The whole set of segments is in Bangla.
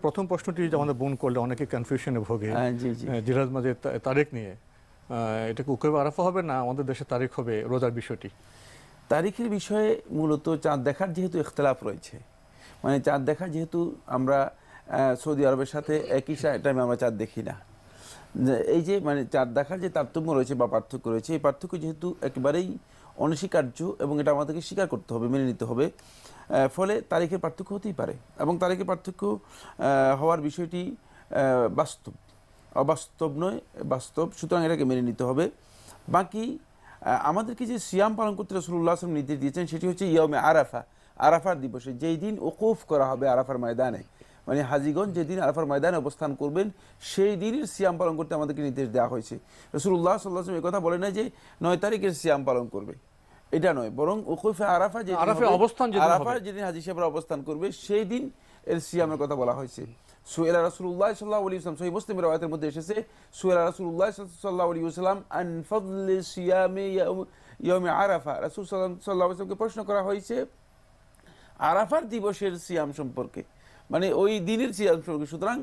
প্রথম প্রশ্নটি যে আমাদের বোন করলে অনেকে কনফিউশনে ভোগে। হ্যাঁ, জিরাজ মাঝের তা- তারিখ নিয়ে। এটা কি উকিব আরাফা হবে না আমাদের দেশে তারিখ হবে রোজার বিষয়টি? তারিখের বিষয়ে মূলত চাঁদ দেখার যেহেতু ইখতলাফ রয়েছে মানে চাঁদ দেখা যেহেতু আমরা সৌদি আরবের সাথে একই টাইমে আমরা চাঁদ দেখি না। এই যে মানে চাঁদ দেখার যে তারতম্য রয়েছে বা পার্থক্য রয়েছে এই পার্থক্য যেহেতু একেবারেই অনস্বীকার্য এবং এটা আমাদেরকে স্বীকার করতে হবে মেনে নিতে হবে। ফলে তারিখের পার্থক্য হতেই পারে এবং তারিখের পার্থক্য হওয়ার বিষয়টি বাস্তব। অবাস্তব নয়, বাস্তব। সুতরাং এটাকে মেনে নিতে হবে। বাকি আমাদেরকে যে সিয়াম পালন করতে রসুল্লাহ আসলাম নির্দেশ দিয়েছেন, সেটি হচ্ছে ইয়মে আরাফা, আরাফার দিবসে। যেই দিন ওকুফ করা হবে আরাফার ময়দানে মানে হাজিগঞ্জ যেদিন আরাফার ময়দানে অবস্থান করবেন, সেই দিনের সিয়াম পালন করতে আমাদেরকে নির্দেশ দেওয়া হয়েছে। রসুল্লাহ সাল্লাহ এই কথা বলে না যে নয় তারিখের সিয়াম পালন করবে। এটা নয় বরং ওকুফে আরাফা আরাফে অবস্থান। আরাফার যেদিন হাজি সাহেবরা অবস্থান করবে সেই দিন এর সিয়ামের কথা বলা হয়েছে। সুয়েলা মধ্যে এসেছে সুয়েলা আরাফা। রাসূল প্রশ্ন করা হয়েছে আরাফার দিবসের সিয়াম সম্পর্কে। মানে ওই দিনের সিয়াম সম্পর্কে। সুতরাং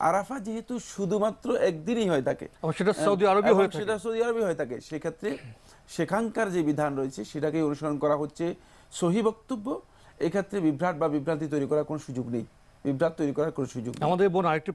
আরাফা যেহেতু শুধুমাত্র একদিনই হয়ে থাকে সেটা সৌদি আরবি হয়ে সেটা সৌদি আরবি হয়ে থাকে। সেক্ষেত্রে সেখানকার যে বিধান রয়েছে সেটাকে অনুসরণ করা হচ্ছে। সহি বক্তব্য এক্ষেত্রে বিভ্রাট বা বিভ্রান্তি তৈরি করার কোনো সুযোগ নেই। বিভ্রাট তৈরি করার কোনো সুযোগ নেই। আমাদের বোন আরেকটি